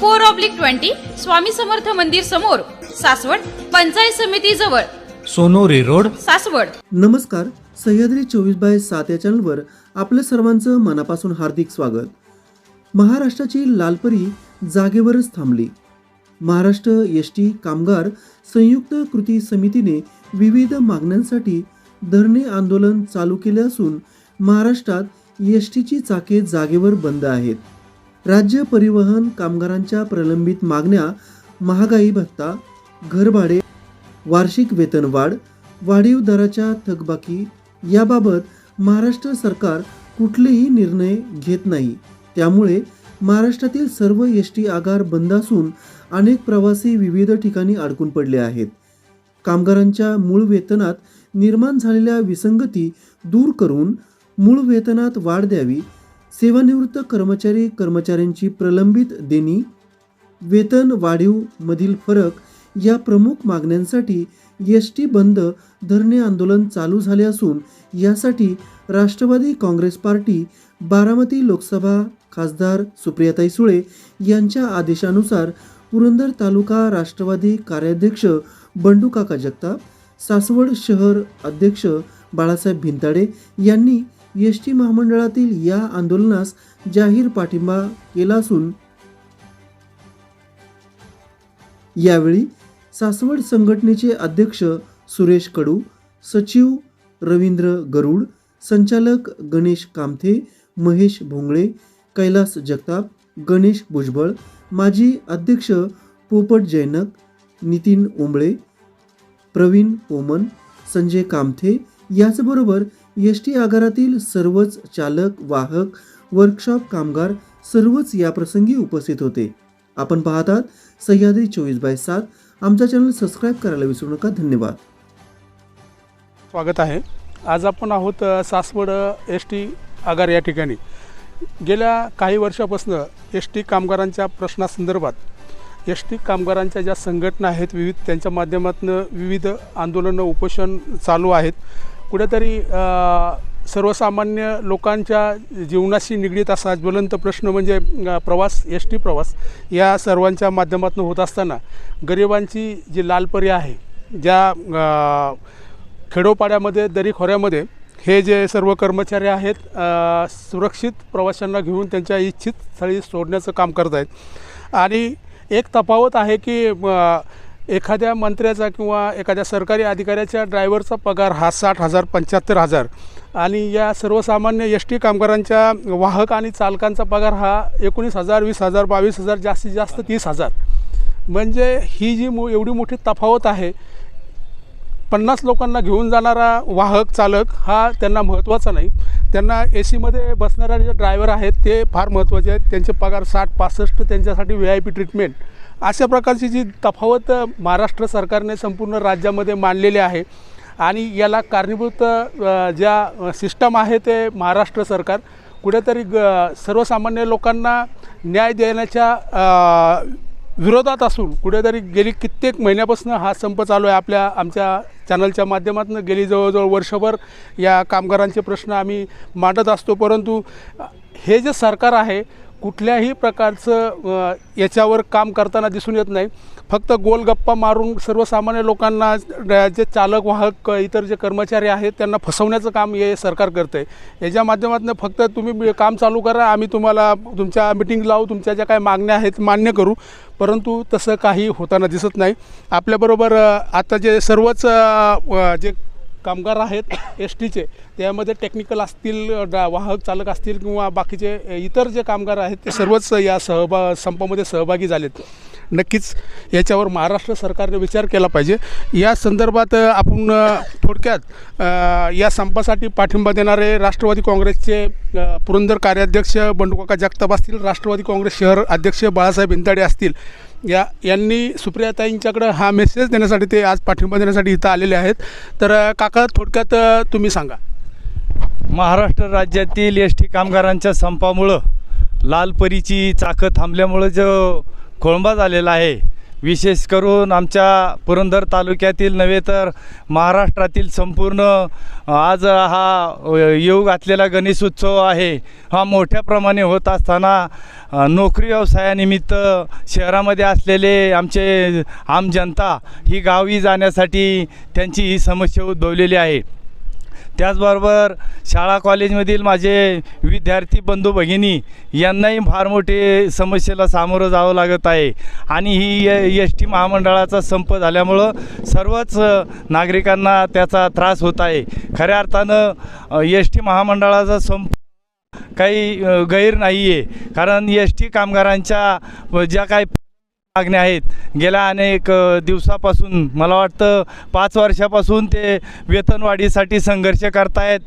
four oblique twenty Swami Samarth मंदिर समोर सासवड पंचायत समिती जवळ. सोनोरी रोड. सासवड. नमस्कार सह्याद्री चोवीस बाय सात या चॅनलवर आपल्या सर्वांचं मनापासून हार्दिक स्वागत. महाराष्ट्राची लालपरी जागेवरच थांबली. महाराष्ट्र एस टी कामगार संयुक्त कृती समितीने विविध मागण्यांसाठी धरणे आंदोलन चालू केले असून महाराष्ट्रात एस टीची चाके जागेवर बंद आहेत. राज्य परिवहन कामगारांच्या प्रलंबित मागण्या महागाई भत्ता घरभाडे वार्षिक वेतनवाढ वाढीव दराच्या थकबाकी याबाबत महाराष्ट्र सरकार कुठलेही निर्णय घेत नाही. त्यामुळे महाराष्ट्रातील सर्व एस टी आगार बंद असून अनेक प्रवासी विविध ठिकाणी अडकून पडले आहेत. कामगारांच्या मूळ वेतनात निर्माण झालेल्या विसंगती दूर करून मूळ वेतनात वाढ द्यावी सेवानिवृत्त कर्मचारी कर्मचाऱ्यांची प्रलंबित देणी वेतन वाढीव मधील फरक या प्रमुख मागण्यांसाठी एस टी बंद धरणे आंदोलन चालू झाले असून यासाठी राष्ट्रवादी काँग्रेस पार्टी बारामती लोकसभा खासदार सुप्रियाताई सुळे यांच्या आदेशानुसार पुरंदर तालुका राष्ट्रवादी कार्याध्यक्ष बंडू काका जगताप सासवड शहर अध्यक्ष बाळासाहेब भिंताडे यांनी एस टी महामंडळातील या आंदोलनास जाहीर पाठिंबा केला असून यावेळी सासवड संघटनेचे अध्यक्ष सुरेश कडू सचिव रवींद्र गरुड संचालक गणेश कामथे महेश भोंगळे कैलास जगताप गणेश भुजबळ माजी अध्यक्ष पोपट जैनक नितीन ओंबळे प्रवीण ओमन संजय कामथे याचबरोबर एस टी आगारातील सर्वच चालक वाहक वर्कशॉप कामगार सर्वच याप्रसंगी उपस्थित होते. आपण पाहतात सह्याद्री चोवीस बाय सात. आमचा चॅनल सबस्क्राईब करायला विसरू नका. धन्यवाद. स्वागत आहे. आज आपण आहोत सासवड एस टी आगार या ठिकाणी. गेल्या काही वर्षापासून एस टी कामगारांच्या प्रश्नासंदर्भात एस टी कामगारांच्या ज्या संघटना आहेत विविध त्यांच्या माध्यमातून विविध आंदोलनं उपोषण चालू आहेत. कुठेतरी सर्वसामान्य लोकांच्या जीवनाशी निगडीत असा ज्वलंत प्रश्न म्हणजे प्रवास एस टी प्रवास या सर्वांच्या माध्यमातून होत असताना गरिबांची जी लालपरी आहे ज्या खेडोपाड्यामध्ये खेडोपाड्यामध्ये दरीखोऱ्यामध्ये हे जे सर्व कर्मचारी आहेत सुरक्षित प्रवाशांना घेऊन त्यांच्या इच्छित स्थळी सोडण्याचं काम करत आहेत आणि एक तफावत आहे की एखाद्या मंत्र्याचा किंवा एखाद्या सरकारी अधिकाऱ्याच्या ड्रायव्हरचा पगार हा साठ हजार पंच्याहत्तर हजार. आणि या सर्वसामान्य एस टी कामगारांच्या वाहक आणि चालकांचा पगार हा एकोणीस हजार वीस हजार बावीस हजार जास्तीत जास्त तीस हजार. म्हणजे ही जी मो एवढी मोठी तफावत आहे पन्नास लोकांना घेऊन जाणारा वाहक चालक हा त्यांना महत्त्वाचा नाही. त्यांना ए सीमध्ये बसणाऱ्या जे ड्रायव्हर आहेत ते फार महत्त्वाचे आहेत. त्यांचे पगार साठ पासष्ट त्यांच्यासाठी व्ही आय पी ट्रीटमेंट अशा प्रकारची जी तफावत महाराष्ट्र सरकारने संपूर्ण राज्यामध्ये मांडलेली आहे आणि याला कारणीभूत ज्या सिस्टम आहे ते महाराष्ट्र सरकार कुठेतरी ग सर्वसामान्य लोकांना न्याय देण्याच्या विरोधात असून कुठेतरी गेली कित्येक महिन्यापासून हा संप चालू आहे. आपल्या आमच्या चॅनलच्या माध्यमातून गेली जवळजवळ वर्षभर या कामगारांचे प्रश्न आम्ही मांडत असतो. परंतु हे जे सरकार आहे कुठल्याही प्रकारचं याच्यावर काम करताना दिसून येत नाही. फक्त गोलगप्पा मारून सर्वसामान्य लोकांना जे चालक वाहक इतर जे कर्मचारी आहेत त्यांना फसवण्याचं काम हे सरकार करतं आहे याच्या माध्यमातून फक्त तुम्ही काम चालू करा आम्ही तुम्हाला तुमच्या मिटिंग लावू तुमच्या ज्या काही मागण्या आहेत मान्य करू. परंतु तसं काही होताना दिसत नाही. आपल्याबरोबर आता जे सर्वच जे कामगार आहेत एस टीचे त्यामध्ये टेक्निकल असतील वाहक चालक असतील किंवा बाकीचे इतर जे कामगार आहेत ते सर्वच या सहभा संपामध्ये सहभागी झालेत. नक्कीच याच्यावर महाराष्ट्र सरकारने विचार केला पाहिजे. या संदर्भात आपण थोडक्यात या संपासाठी पाठिंबा देणारे राष्ट्रवादी काँग्रेसचे पुरंदर कार्याध्यक्ष बंडुकाका जगताप असतील राष्ट्रवादी काँग्रेस शहर अध्यक्ष बाळासाहेब इंताडे असतील. या यांनी सुप्रियाताईंच्याकडं हा मेसेज देण्यासाठी ते आज पाठिंबा देण्यासाठी इथं आलेले आहेत. तर काका थोडक्यात तुम्ही सांगा. महाराष्ट्र राज्यातील एस टी कामगारांच्या संपामुळं लालपरीची चाकं थांबल्यामुळं जो खोळंबा झालेला आहे. विशेष करून आमच्या पुरंदर तालुक्यातील नव्हे तर महाराष्ट्रातील संपूर्ण आज हा येऊ घातलेला गणेश उत्सव आहे. हा मोठ्या प्रमाणे होत असताना नोकरी व्यवसायानिमित्त शहरामध्ये असलेले आमचे आम जनता ही गावी जाण्यासाठी त्यांची ही समस्या उद्भवलेली आहे. त्याचबरोबर शाळा कॉलेजमधील माझे विद्यार्थी बंधू भगिनी यांनाही फार मोठे समस्येला सामोरं जावं लागत आहे. आणि ही एस टी महामंडळाचा संप झाल्यामुळं सर्वच नागरिकांना त्याचा त्रास होत आहे. खऱ्या अर्थानं एस टी महामंडळाचा संप काही गैर नाही आहे कारण एस टी कामगारांच्या ज्या काही मागण्या आहेत. गेल्या अनेक दिवसापासून मला वाटतं पाच वर्षापासून ते वेतनवाढीसाठी संघर्ष करतायत.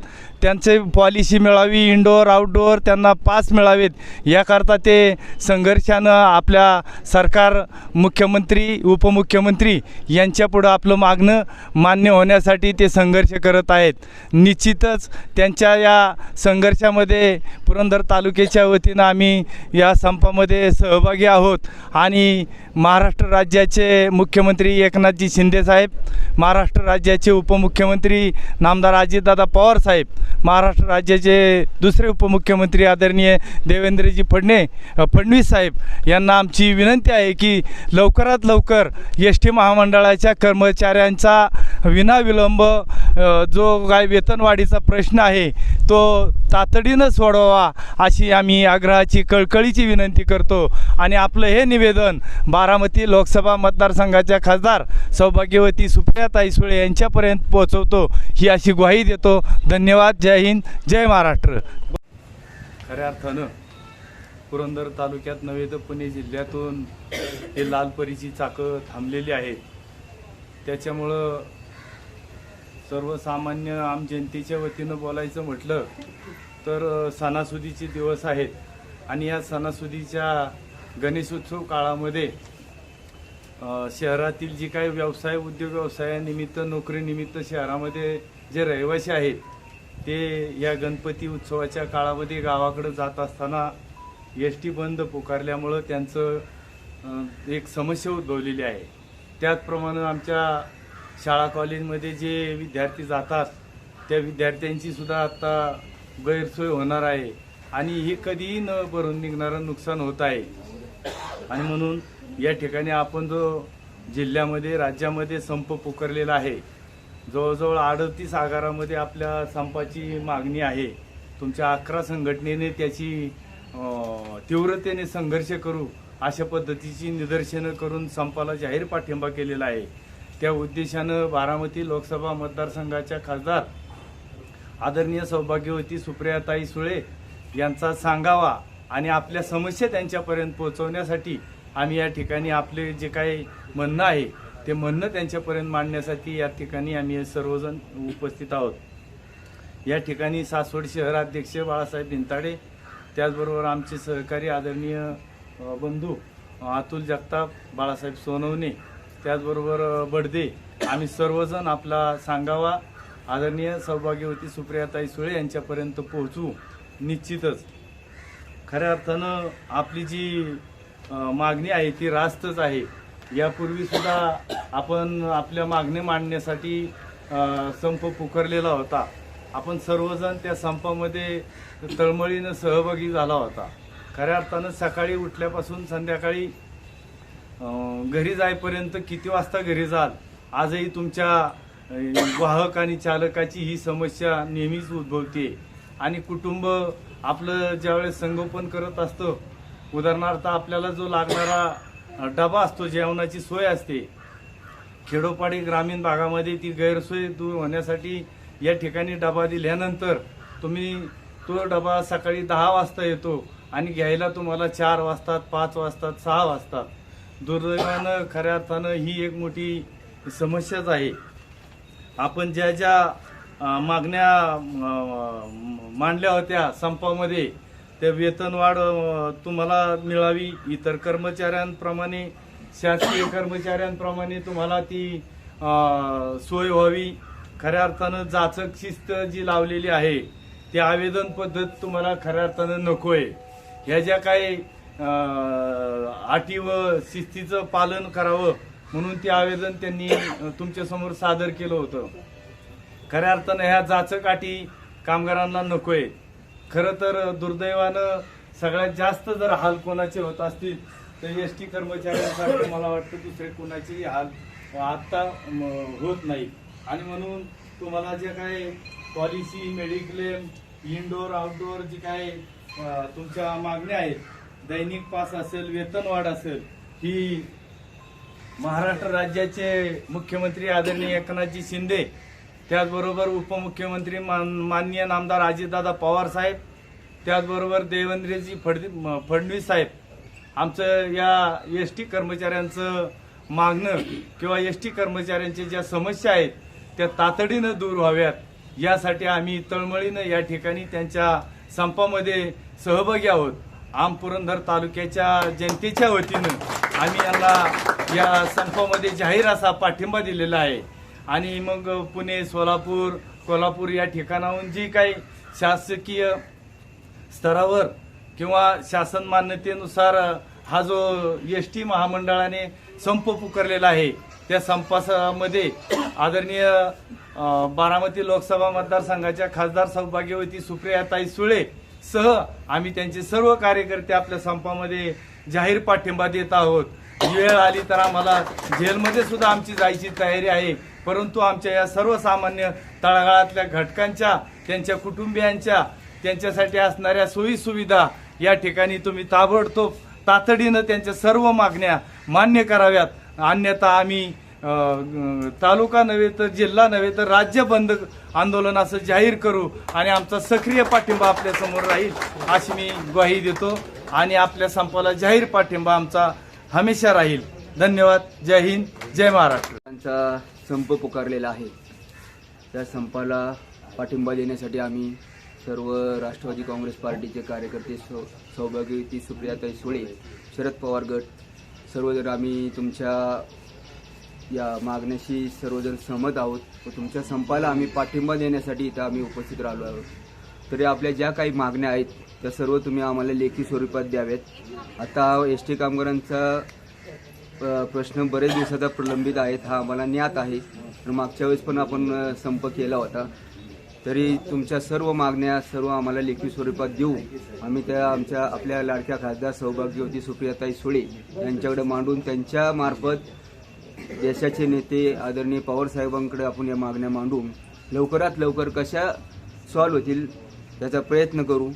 त्यांचे पॉलिसी मिळावी इंडोर आउटडोअर त्यांना पास मिळावेत. याकरता ते संघर्षानं आपल्या सरकार मुख्यमंत्री उपमुख्यमंत्री यांच्यापुढं आपलं मागणं मान्य होण्यासाठी ते संघर्ष करत आहेत. निश्चितच त्यांच्या या संघर्षामध्ये पुरंदर तालुक्याच्या वतीनं आम्ही या संपामध्ये सहभागी आहोत. आणि महाराष्ट्र राज्याचे मुख्यमंत्री एकनाथजी शिंदेसाहेब महाराष्ट्र राज्याचे उपमुख्यमंत्री नामदार अजितदादा पवार साहेब महाराष्ट्र राज्याचे दुसरे उपमुख्यमंत्री आदरणीय देवेंद्रजी फडणे फडणवीस साहेब यांना आमची विनंती आहे की लवकरात लवकर एस टी महामंडळाच्या कर्मचाऱ्यांचा विनाविलंब जो काय वेतनवाढीचा प्रश्न आहे तो तातडीनं सोडवा अशी आम्ही आग्रहाची कळकळीची विनंती करतो. आणि आपलं हे निवेदन बारामती लोकसभा मतदारसंघाच्या खासदार सौभाग्यवती सुप्रियाताई सुळे यांच्यापर्यंत पोहोचवतो ही अशी ग्वाही देतो. धन्यवाद. जय हिंद. जय महाराष्ट्र. खऱ्या अर्थानं पुरंदर तालुक्यात नव्हे तर पुणे जिल्ह्यातून हे लालपरीची चाकं थांबलेली आहेत. त्याच्यामुळं सर्वसामान्य आम जनतेच्या वतीनं बोलायचं म्हटलं तर सणासुदीचे दिवस आहेत. आणि या सणासुदीच्या गणेशोत्सव काळामध्ये शहरातील जी काही व्यवसाय उद्योग व्यवसायानिमित्त नोकरीनिमित्त शहरामध्ये जे रहिवासी आहेत ते या गणपती उत्सवाच्या काळामध्ये गावाकडं जात असताना एस टी बंद पुकारल्यामुळं त्यांचं एक समस्या उद्भवलेली आहे. त्याचप्रमाणे आमच्या शाळा कॉलेजमध्ये जे विद्यार्थी जातात त्या विद्यार्थ्यांची सुद्धा आता गैरसोय होणार आहे. आणि हे कधीही न भरून निघणारं नुकसान होत आहे. आणि म्हणून या ठिकाणी आपण जो जिल्ह्यामध्ये राज्यामध्ये संप पुकारलेला आहे जवळजवळ अडतीस आगारामध्ये आपल्या संपाची मागणी आहे. तुमच्या अकरा संघटनेने त्याची तीव्रतेने संघर्ष करू अशा पद्धतीची निदर्शनं करून संपाला जाहीर पाठिंबा केलेला आहे. त्या उद्देशानं बारामती लोकसभा मतदारसंघाच्या खासदार आदरणीय सौभाग्यवती सुप्रियाताई सुळे यांचा सांगावा आणि आपल्या समस्या त्यांच्यापर्यंत पोहोचवण्यासाठी आम्ही या ठिकाणी आपले जे काही म्हणणं आहे ते म्हणणं त्यांच्यापर्यंत मांडण्यासाठी या ठिकाणी आम्ही सर्वजण उपस्थित आहोत. या ठिकाणी सासवड शहराध्यक्ष बाळासाहेब भिंताडे त्याचबरोबर आमचे सहकारी आदरणीय बंधू अतुल जगताप बाळासाहेब सोनवणे त्याचबरोबर बडदे. आम्ही सर्वजण आपला सांगावा आदरणीय सौभाग्यवती सुप्रियाताई सुळे यांच्यापर्यंत पोहोचू निश्चितच. खऱ्या अर्थानं आपली जी मागणी आहे ती रास्तच आहे. यापूर्वीसुद्धा आपण आपल्या मागणी मांडण्यासाठी संप पुकारलेला होता. आपण सर्वजण त्या संपामध्ये तळमळीनं सहभागी झाला होता. खऱ्या अर्थानं सकाळी उठल्यापासून संध्याकाळी घरी जाईपर्यंत किती वाजता घरी जाल? आजही तुमच्या वाहक आणि चालकाची ही समस्या नेहमीच उद्भवते आणि कुटुंब आपलं ज्यावेळेस संगोपन करत असतं उदाहरणार्थ आपल्याला जो लागणारा डबा असतो जेवणाची सोय असते खेडोपाडी ग्रामीण भागामध्ये ती गैरसोय दूर होण्यासाठी या ठिकाणी डबा दिल्यानंतर तुम्ही तो डबा सकाळी दहा वाजता येतो आणि घ्यायला तुम्हाला चार वाजतात पाच वाजतात सहा वाजतात. दुर्दैवानं खऱ्या अर्थानं ही एक मोठी समस्याच आहे. आपण ज्या ज्या मागण्या मांडल्या होत्या संपामध्ये त्या वेतनवाढ तुम्हाला मिळावी इतर कर्मचाऱ्यांप्रमाणे शासकीय कर्मचाऱ्यांप्रमाणे तुम्हाला ती सोय व्हावी. खऱ्या अर्थानं जाचक शिस्त जी लावलेली आहे ती आवेदन पद्धत तुम्हाला खऱ्या अर्थानं नको आहे ह्या ज्या काही अटी व शिस्तीचं पालन करावं म्हणून ते आवेदन त्यांनी तुमच्यासमोर सादर केलं होतं. खऱ्या अर्थानं ह्या जाचक अटी कामगारांना नकोय. खरं तर दुर्दैवानं सगळ्यात जास्त जर हाल कोणाचे होत असतील तर एस टी कर्मचाऱ्यांसाठी मला वाटतं दुसरे कोणाचेही हाल आत्ता होत नाही. आणि म्हणून तुम्हाला जे काय पॉलिसी मेडिक्लेम इनडोअर आउटडोअर जी काय तुमच्या मागण्या आहेत दैनिक पास असेल वेतनवाढ असेल ही महाराष्ट्र राज्याचे मुख्यमंत्री आदरणीय एकनाथजी शिंदे त्याचबरोबर उपमुख्यमंत्री मान- माननीय नामदार अजितदादा पवार साहेब त्याचबरोबर देवेंद्रजी फड फडणवीस साहेब. आमचं या एस टी कर्मचाऱ्यांचं मागणं किंवा एस टी कर्मचाऱ्यांच्या ज्या समस्या आहेत त्या तातडीनं दूर व्हाव्यात. यासाठी आम्ही तळमळीनं या ठिकाणी त्यांच्या संपामध्ये सहभागी आहोत. आम पुरंदर तालुक्याच्या जनतेच्या वतीनं आम्ही यांना या संपामध्ये जाहीर असा पाठिंबा दिलेला आहे. आणि मग पुणे सोलापूर कोल्हापूर या ठिकाणाहून जी काही शासकीय स्तरावर किंवा शासन मान्यतेनुसार हा जो एस टी महामंडळाने संप पुकारलेला आहे त्या संपामध्ये आदरणीय बारामती लोकसभा मतदारसंघाच्या खासदार सौभाग्यवती सुप्रियाताई सुळे सह आम्ही त्यांचे सर्व कार्यकर्ते आपल्या संपामध्ये जाहीर पाठिंबा देत आहोत. वेळ आली तर आम्हाला जेलमध्ये सुद्धा आमची जायची तयारी आहे. परंतु आमच्या या सर्वसामान्य तळागाळातल्या घटकांच्या त्यांच्या कुटुंबियांच्या त्यांच्यासाठी असणाऱ्या सोयी सुविधा या ठिकाणी तुम्ही ताबडतोब तातडीनं त्यांच्या सर्व मागण्या मान्य कराव्यात. अन्यथा आम्ही तालुका नव्हे तर जिल्हा नव्हे तर राज्य बंद आंदोलन असं जाहीर करू आणि आमचा सक्रिय पाठिंबा आपल्यासमोर राहील अशी मी ग्वाही देतो. आणि आपल्या संपाला जाहीर पाठिंबा आमचा हमेशा राहील. धन्यवाद. जय हिंद. जय महाराष्ट्र. त्यांचा संप पुकारलेला आहे. त्या संपाला पाठिंबा देण्यासाठी आम्ही सर्व राष्ट्रवादी काँग्रेस पार्टीचे कार्यकर्ते सौ सौभाग्यवती सुप्रियाताई सुळे शरद पवार गट सर्वजण आम्ही तुमच्या या मागण्याशी सर्वजण सहमत आहोत. व तुमच्या संपाला आम्ही पाठिंबा देण्यासाठी इथं आम्ही उपस्थित राहिलो आहोत. तरी आपल्या ज्या काही मागण्या आहेत त्या सर्व तुम्ही आम्हाला लेखी स्वरूपात द्याव्यात आता एस टी कामगारांचा प- प्रश्न बरेच दिवसाचा प्रलंबित आहेत हा आम्हाला ज्ञात आहे. तर मागच्या वेळेस पण आपण संप केला होता. तरी तुमच्या सर्व मागण्या सर्व आम्हाला लेखी स्वरूपात देऊ. आम्ही त्या आमच्या आपल्या लाडक्या खासदार सौभाग्यवती सुप्रियाताई सुळे यांच्याकडे मांडून त्यांच्यामार्फत देशाचे नेते आदरणीय पवारसाहेबांकडे आपण या मागण्या मांडून लवकरात लवकर कशा सॉल्व्ह होतील त्याचा प्रयत्न करू.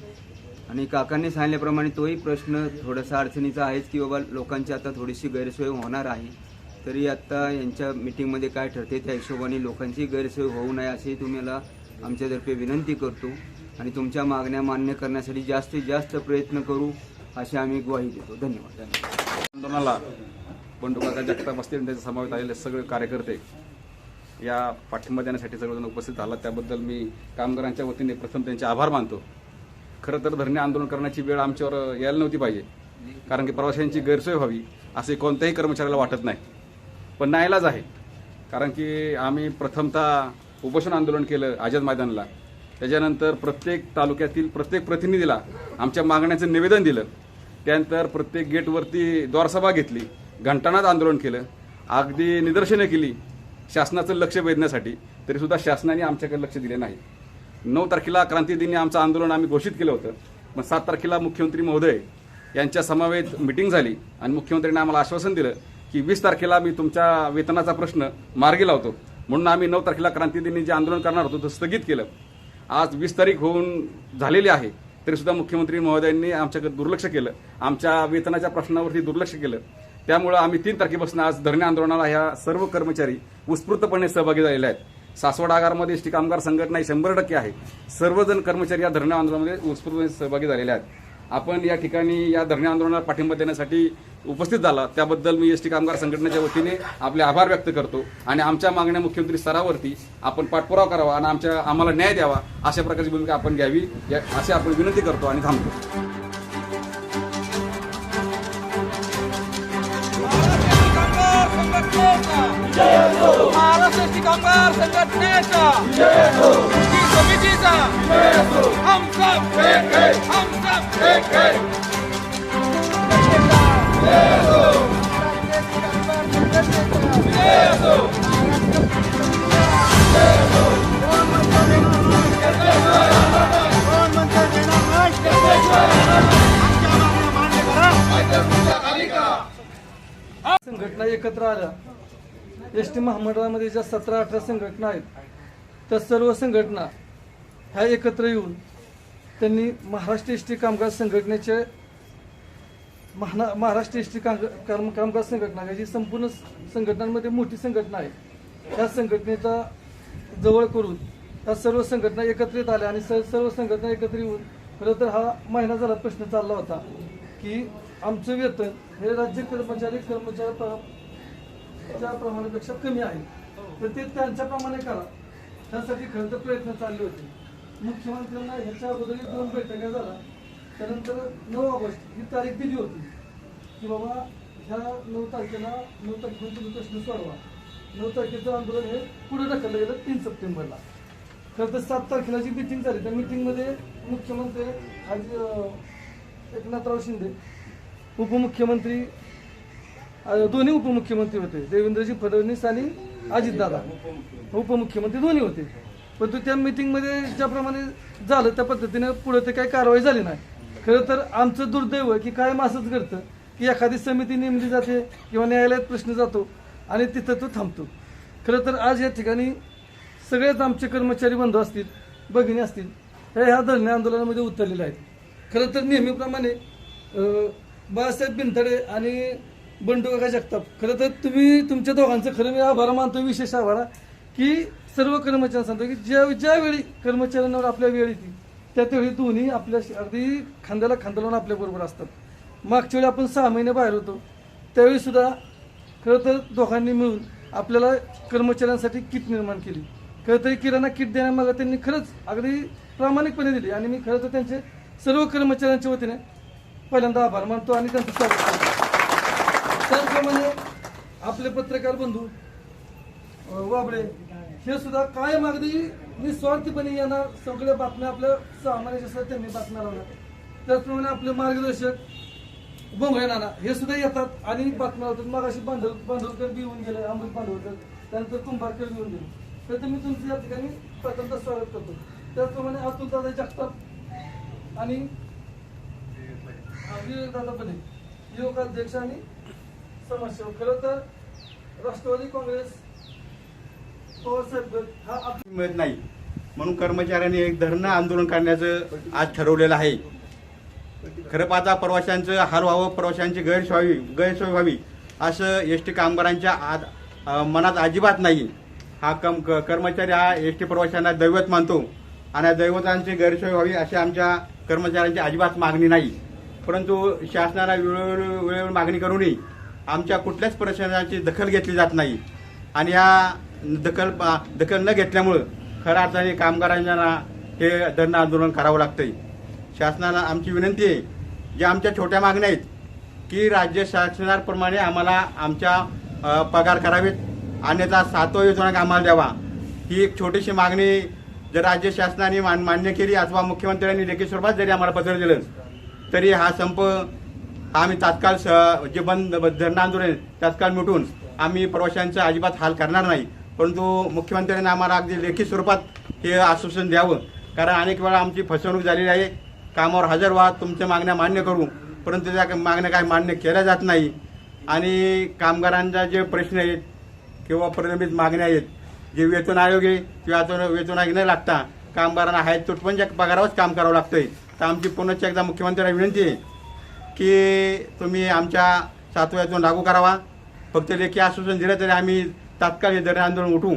आणि काकांनी सांगितल्याप्रमाणे तोही प्रश्न थोडासा अडचणीचा आहेच की बाबा लोकांची आता थोडीशी गैरसोय होणार आहे. तरी आत्ता यांच्या मिटिंगमध्ये काय ठरते त्या हिशोबाने लोकांची गैरसोय होऊ नये अशी तुम्हाला आमच्यातर्फे विनंती करतो. आणि तुमच्या मागण्या मान्य करण्यासाठी जास्तीत जास्त प्रयत्न करू अशी आम्ही ग्वाही देतो. धन्यवाद. धन्यवाद. आंदोलनाला बंडूकाका जगताप असतील आणि समावेश आलेले सगळे कार्यकर्ते या पाठिंबा देण्यासाठी सगळेजण उपस्थित झाला त्याबद्दल मी कामगारांच्या वतीने प्रथम त्यांचे आभार मानतो. खरं तर धरणे आंदोलन करण्याची वेळ आमच्यावर यायला नव्हती पाहिजे कारण की प्रवाशांची गैरसोय व्हावी असे कोणत्याही कर्मचाऱ्याला वाटत नाही. पण नाईलाज आहे कारण की आम्ही प्रथमतः उपोषण आंदोलन केलं आझाद मैदानला. त्याच्यानंतर प्रत्येक तालुक्यातील प्रत्येक प्रतिनिधीला आमच्या मागण्याचं निवेदन दिलं. त्यानंतर प्रत्येक गेटवरती द्वारसभा घेतली. घंटानाद आंदोलन केलं अगदी निदर्शनं केली शासनाचं लक्ष वेधण्यासाठी तरीसुद्धा शासनाने आमच्याकडे लक्ष दिले नाही. नऊ तारखेला क्रांतीदिनी आमचं आंदोलन आम्ही घोषित केलं होतं. मग सात तारखेला मुख्यमंत्री महोदय यांच्या समवेत मिटिंग झाली आणि मुख्यमंत्र्यांनी आम्हाला आश्वासन दिलं की वीस तारखेला मी तुमच्या वेतनाचा प्रश्न मार्गी लावतो. म्हणून आम्ही नऊ तारखेला क्रांतीदिनी जे आंदोलन करणार होतो ते स्थगित केलं. आज वीस तारीख होऊन झालेली आहे तरीसुद्धा मुख्यमंत्री महोदयांनी आमच्याकडे दुर्लक्ष केलं. आमच्या वेतनाच्या प्रश्नावरती दुर्लक्ष केलं. त्यामुळं आम्ही तीन तारखेपासून आज धरणे आंदोलनाला ह्या सर्व कर्मचारी उत्स्फूर्तपणे सहभागी झालेले आहेत. सासवड आगारमध्ये एसटी कामगार संघटना ही शंभर टक्के आहे. सर्वजण कर्मचारी या धरणे आंदोलनामध्ये उत्स्फूर्तपणे सहभागी झालेले आहेत. आपण या ठिकाणी या धरणे आंदोलनाला पाठिंबा देण्यासाठी उपस्थित झाला. त्याबद्दल मी एस टी कामगार संघटनेच्या वतीने आपले आभार व्यक्त करतो आणि आमच्या मागण्या मुख्यमंत्री स्तरावरती आपण पाठपुरावा करावा आणि आमच्या आम्हाला न्याय द्यावा अशा प्रकारची भूमिका आपण घ्यावी या- अशी आपण विनंती करतो आणि थांबतो. महाराष्ट्र कामगार संघटनेचा. कृती समितीचा. हम सब हम सब संघटना एकत्र आल्या. एस टी महामंडळामध्ये ज्या सतरा अठरा संघटना आहेत त्या सर्व संघटना ह्या एकत्र येऊन त्यांनी महाराष्ट्र एस टी कामगार संघटनेचे महाना महाराष्ट्र एस टी काम कामगार संघटना जी संपूर्ण संघटनांमध्ये मोठी संघटना आहे त्या संघटनेचा जवळ करून त्या सर्व संघटना एकत्रित आल्या आणि स- सर्व संघटना एकत्र येऊन खरं तर हा महिना झाला प्रश्न चालला होता की आमचं वेतन हे राज्य कर्मचारी कर्मचारी च्या प्रमाणापेक्षा कमी आहे. तर ते त्यांच्याप्रमाणे करा. त्यासाठी खरं तर प्रयत्न चालले होते. मुख्यमंत्र्यांना ह्याच्या अगोदर दोन बैठका झाला त्यानंतर नऊ ऑगस्ट ही तारीख दिली होती. की बाबा ह्या नऊ तारखेला नऊ तारखेला तुम्ही प्रश्न सोडवा. नऊ तारखेचं आंदोलन हे पुढे ढकललं गेलं तीन सप्टेंबरला. खरं तर सात तारखेला जी मिटिंग झाली त्या मिटिंगमध्ये मुख्यमंत्री आज एकनाथराव शिंदे उपमुख्यमंत्री दोन्ही उपमुख्यमंत्री होते. देवेंद्रजी फडणवीस आणि अजितदादा. उपमुख्यमंत्री दोन्ही होते. परंतु त्या मिटिंगमध्ये ज्याप्रमाणे झालं त्या पद्धतीने पुढे ते काही कारवाई झाली नाही. खरं तर आमचं दुर्दैव आहे की कायम असंच घडतं की एखादी समिती नेमली जाते किंवा न्यायालयात प्रश्न जातो आणि तिथं तो थांबतो. खरं तर आज या ठिकाणी सगळेच आमचे कर्मचारी बंधू असतील भगिनी असतील हे ह्या धरणे आंदोलनामध्ये उतरलेले आहेत. खरं तर नेहमीप्रमाणे बाळासाहेब बिनथडे आणि बंडू काका जगताप. खरं तर तुम्ही तुमच्या दोघांचं खरं मी आभार मानतो विशेष आभार. की सर्व कर्मचाऱ्यांना सांगतो की ज्या ज्यावेळी कर्मचाऱ्यांवर आपल्या वेळ येते त्यावेळी दोन्ही आपल्या अगदी खांद्याला खांदा लावून आपल्याबरोबर असतात. मागच्या वेळी आपण सहा महिने बाहेर होतो त्यावेळी सुद्धा खरं तर दोघांनी मिळून आपल्याला कर्मचाऱ्यांसाठी किट निर्माण केली. खरं तर किराणा किट देण्यामागं त्यांनी खरंच अगदी प्रामाणिकपणे दिली. आणि मी खरं तर त्यांचे सर्व कर्मचाऱ्यांच्या वतीने पहिल्यांदा आभार मानतो आणि त्यांचं स्वागत करतो. त्याचप्रमाणे आपले पत्रकार बंधू वाबळे हे सुद्धा कायम अगदी निस्वार्थीपणे यांना सगळ्या बातम्या आपल्या सामान्य असतात त्यांनी बातम्या लावल्या त्याचप्रमाणे आपले मार्गदर्शक बोंगळे नाना हे सुद्धा येतात आणि बातम्या लावतात मग अशी बांधव बांधवकर बी येऊन गेले अमृत बांधवकर त्यानंतर कुंभारकर बी येऊन गेले तर मी तुमचं या ठिकाणी प्रथमतः स्वागत करतो त्याचप्रमाणे अतुल दादा जगताप आणि विवेक दादा पणे आणि समस्या खरं तर राष्ट्रवादी काँग्रेस हा मिळत नाही. म्हणून कर्मचाऱ्यांनी एक धरणं आंदोलन करण्याचं आज ठरवलेलं आहे. खरं पाहता प्रवाशांचं हाल व्हावं प्रवाशांची गैरसोय व्हावी गैरसोय व्हावी असं एस टी कामगारांच्या आद मनात अजिबात नाही. हा कम क- कर्मचारी हा एस टी प्रवाशांना दैवत मानतो आणि दैवतांची गैरसोय व्हावी अशी आमच्या कर्मचाऱ्यांची अजिबात मागणी नाही. परंतु शासनाला वेळोवेळी वेळोवेळी मागणी करूनही आमच्या कुठल्याच प्रश्नांची दखल घेतली जात नाही. आणि या दखल दखल न घेतल्यामुळं खऱ्या अर्थाने कामगारांना हे धरणं आंदोलन करावं लागतंय. शासनाला आमची विनंती आहे ज्या आमच्या छोट्या मागण्या आहेत की राज्य शासनाप्रमाणे आम्हाला आमच्या पगार करावेत. अन्यथा सातवा योजना आम्हाला द्यावा. ही एक छोटीशी मागणी जर राज्य शासनाने मान मान्य केली अथवा मुख्यमंत्र्यांनी लेखी स्वरूपात जरी आम्हाला पत्र दिलं तरी हा संप आम्ही तात्काळ स- जे बंद धरणं आंदोलन आहे, तात्काळ मिटून आम्ही प्रवाशांचा अजिबात हाल करणार नाही. परंतु मुख्यमंत्र्यांनी आम्हाला अगदी लेखी स्वरूपात हे आश्वासन द्यावं. कारण अनेक वेळा आमची फसवणूक झालेली आहे. कामावर हजर व्हा तुमच्या मागण्या मान्य करू. परंतु त्या मागण्या काय मान्य केल्या जात नाही. आणि कामगारांचा जे प्रश्न आहेत किंवा प्रलंबित मागण्या आहेत जे वेतन आयोग आहे किंवा वेतन वेतन आयोग न लागता कामगारांना आहेत तुटपंच्या पगारावरच काम करावं लागतंय. तर आमची पुनश्च एकदा मुख्यमंत्र्यांना विनंती आहे की तुम्ही आमच्या सातव्यातून लागू करावा. फक्त लेखी आश्वासन दिलं तरी आम्ही तात्काळ हे दर आंदोलन उठवू.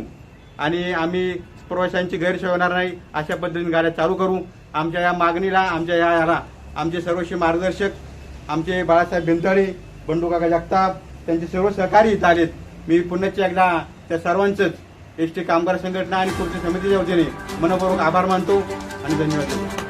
आणि आम्ही प्रवाशांची गैरसोय होणार नाही अशा पद्धतीने गाड्या चालू करू. आमच्या या मागणीला आमच्या या याला आमचे सर्वशी मार्गदर्शक आमचे बाळासाहेब भिंतळे बंडू काका जगताप त्यांचे सर्व सहकारी इथं आलेत. मी पुन्हा एकदा त्या सर्वांचंच एस टी कामगार संघटना आणि कृती समितीच्या वतीने मनपूर्वक आभार मानतो आणि धन्यवाद देतो.